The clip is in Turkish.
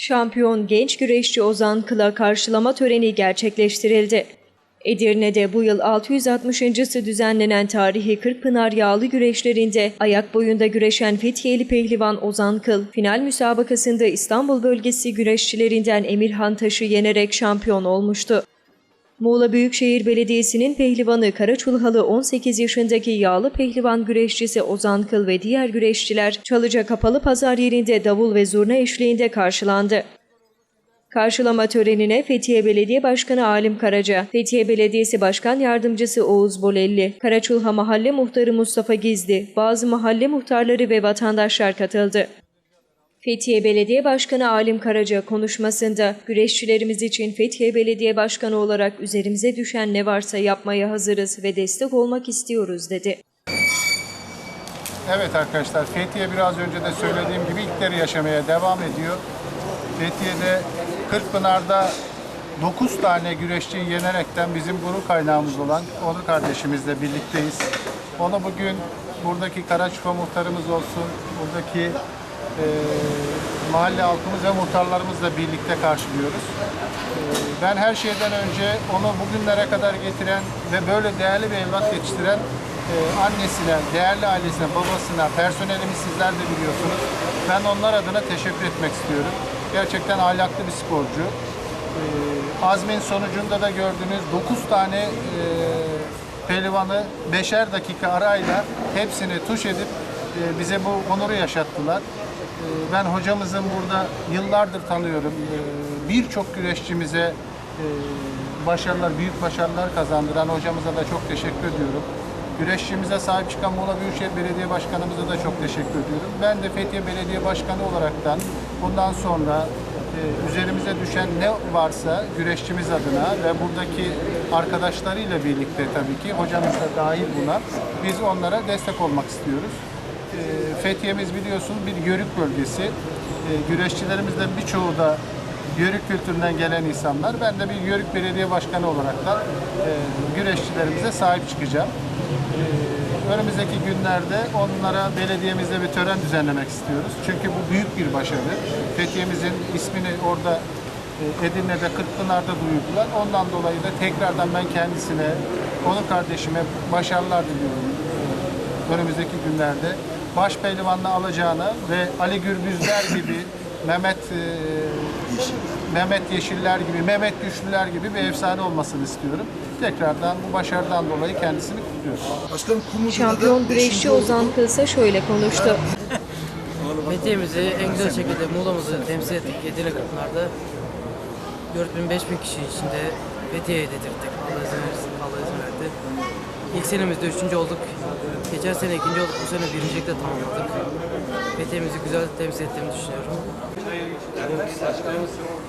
Şampiyon genç güreşçi Ozan Kıl'a karşılama töreni gerçekleştirildi. Edirne'de bu yıl 660.sı düzenlenen tarihi Kırkpınar yağlı güreşlerinde ayak boyunda güreşen Fethiyeli pehlivan Ozan Kıl, final müsabakasında İstanbul bölgesi güreşçilerinden Emirhan Taş'ı yenerek şampiyon olmuştu. Muğla Büyükşehir Belediyesi'nin pehlivanı Karaçulhalı 18 yaşındaki yağlı pehlivan güreşçisi Ozan Kıl ve diğer güreşçiler Çalıca Kapalı Pazar yerinde davul ve zurna eşliğinde karşılandı. Karşılama törenine Fethiye Belediye Başkanı Alim Karaca, Fethiye Belediyesi Başkan Yardımcısı Oğuz Bolelli, Karaçulha Mahalle Muhtarı Mustafa Gizli, bazı mahalle muhtarları ve vatandaşlar katıldı. Fethiye Belediye Başkanı Alim Karaca konuşmasında güreşçilerimiz için Fethiye Belediye Başkanı olarak üzerimize düşen ne varsa yapmaya hazırız ve destek olmak istiyoruz dedi. Evet arkadaşlar Fethiye biraz önce de söylediğim gibi ilkleri yaşamaya devam ediyor. Fethiye'de Kırkpınar'da 9 tane güreşçiyi yenerekten bizim gurur kaynağımız olan Onur kardeşimizle birlikteyiz. Onu bugün buradaki Karaçuka muhtarımız olsun, buradaki e, mahalle halkımız ve muhtarlarımızla birlikte karşılıyoruz. E, ben her şeyden önce onu bugünlere kadar getiren ve böyle değerli bir evlat yetiştiren e, annesine, değerli ailesine, babasına, personelimiz sizler de biliyorsunuz. Ben onlar adına teşekkür etmek istiyorum. Gerçekten ahlaklı bir sporcu. E, azmin sonucunda da gördüğünüz 9 tane e, pehlivanı beşer dakika arayla hepsini tuş edip e, bize bu onuru yaşattılar. E, ben hocamızın burada yıllardır tanıyorum. E, Birçok güreşçimize e, başarılar, büyük başarılar kazandıran hocamıza da çok teşekkür ediyorum. Güreşçimize sahip çıkan Muğla Büyükşehir Belediye Başkanımıza da çok teşekkür ediyorum. Ben de Fethiye Belediye Başkanı olaraktan bundan sonra e, üzerimize düşen ne varsa güreşçimiz adına ve buradaki arkadaşlarıyla birlikte tabii ki hocamız da dahil buna biz onlara destek olmak istiyoruz. E, Fethiye'miz biliyorsunuz bir yörük bölgesi. E, güreşçilerimizden birçoğu da yörük kültüründen gelen insanlar. Ben de bir yörük belediye başkanı olarak da e, güreşçilerimize sahip çıkacağım. E, önümüzdeki günlerde onlara belediyemizde bir tören düzenlemek istiyoruz. Çünkü bu büyük bir başarı. Fethiye'mizin ismini orada e, Edirne'de, Kırkpınar'da duyurdular. Ondan dolayı da tekrardan ben kendisine, onun kardeşime başarılar diliyorum önümüzdeki günlerde. Baş pehlivanla alacağını ve Ali Gürbüzler gibi, Mehmet e, Mehmet Yeşiller gibi, Mehmet Güçlüler gibi bir efsane olmasını istiyorum. Tekrardan bu başarıdan dolayı kendisini kutluyorum. Şampiyon güreşçi Ozan Kıl ise şöyle konuştu. Fethiye'mizi en güzel şekilde Muğla'mızı temsil ettik Edirne Kırkpınar'da. 4000-5000 kişi içinde Fethiye'ye dedirttik. Allah izin versin, Allah izin verdi. İlk senemizde üçüncü olduk. Geçen sene ikinci olduk, bu sene birincilikle tamamladık. Fethiye'mizi güzel temsil ettiğimi düşünüyorum.